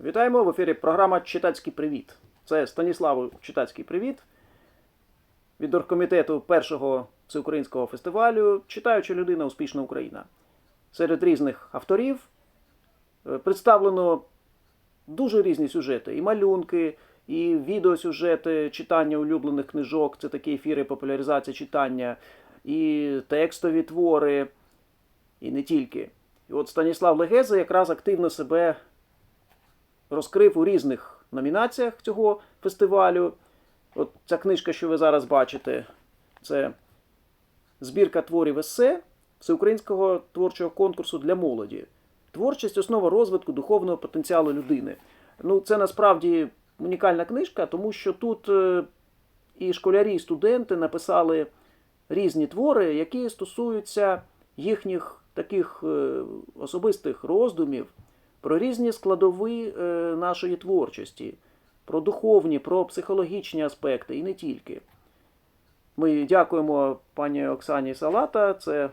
Вітаємо в ефірі програма Читацький привіт. Це Станіслав Читацький привіт від оргкомітету першого всеукраїнського фестивалю Читаюча людина успішна Україна. Серед різних авторів е, представлено дуже різні сюжети: і малюнки, і відеосюжети, читання улюблених книжок, це такі ефіри популяризації читання, і текстові твори, і не тільки. І от Станіслав Легеза якраз активно себе розкрив у різних номінаціях цього фестивалю. От ця книжка, що ви зараз бачите, це збірка творів есе Всеукраїнського творчого конкурсу для молоді. Творчість основа розвитку духовного потенціалу людини. Ну, це насправді унікальна книжка, тому що тут е, і школярі, і студенти написали різні твори, які стосуються їхніх таких е, особистих роздумів про різні складові е, нашої творчості, про духовні, про психологічні аспекти і не тільки. Ми дякуємо пані Оксані Салата, це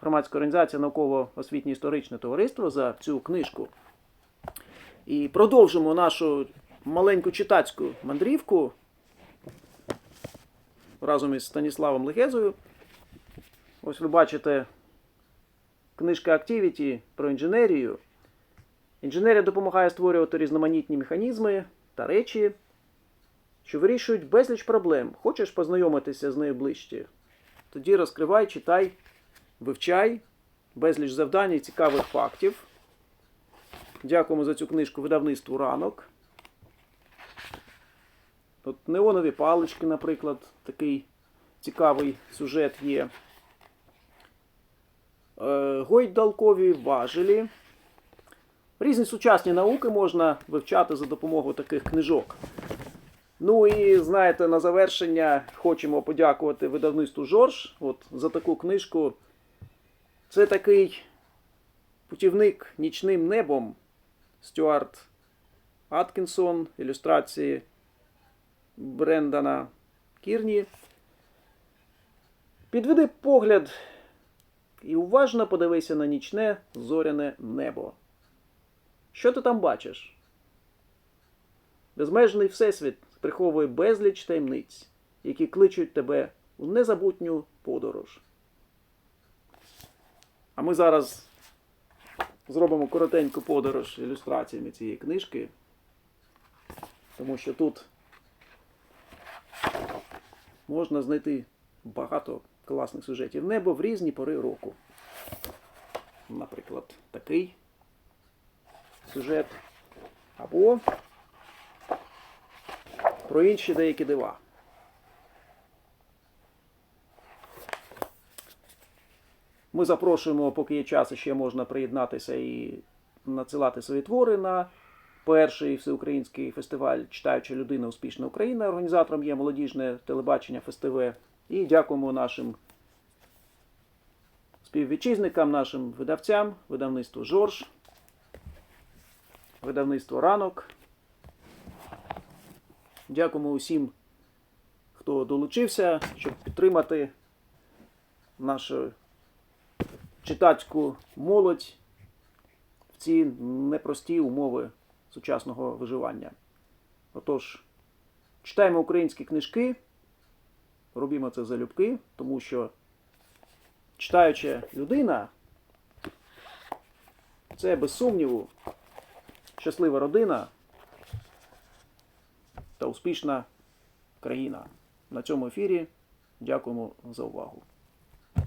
громадська організація науково-освітнє історичне товариство за цю книжку. І продовжимо нашу маленьку читацьку мандрівку разом із Станіславом Легезою. Ось ви бачите книжка Activity про інженерію. Інженерія допомагає створювати різноманітні механізми та речі, що вирішують безліч проблем. Хочеш познайомитися з нею ближче? Тоді розкривай, читай, вивчай, безліч завдань і цікавих фактів. Дякуємо за цю книжку видавництву ранок. От неонові палички, наприклад, такий цікавий сюжет є. Е, Гойдалкові важелі. Різні сучасні науки можна вивчати за допомогою таких книжок. Ну і знаєте, на завершення хочемо подякувати видавництву Жорж от, за таку книжку. Це такий путівник нічним небом Стюарт Аткінсон, ілюстрації Брендана Кірні. Підведи погляд і уважно подивися на нічне зоряне небо. Що ти там бачиш? Безмежний всесвіт приховує безліч таємниць, які кличуть тебе у незабутню подорож. А ми зараз зробимо коротеньку подорож ілюстраціями цієї книжки, тому що тут можна знайти багато класних сюжетів. Небо в різні пори року. Наприклад, такий сюжет. Або про інші деякі дива. Ми запрошуємо, поки є час, ще можна приєднатися і надсилати свої твори на перший всеукраїнський фестиваль Читаюча людина Успішна Україна. Організатором є молодіжне телебачення ФСТВ. І дякуємо нашим співвітчизникам, нашим видавцям, видавництву Жорж, видавництво Ранок. Дякуємо усім, хто долучився, щоб підтримати нашу читацьку молодь в ці непрості умови сучасного виживання. Отож, читаємо українські книжки, робімо це залюбки, тому що читаюча людина це без сумніву щаслива родина та успішна країна. На цьому ефірі дякуємо за увагу.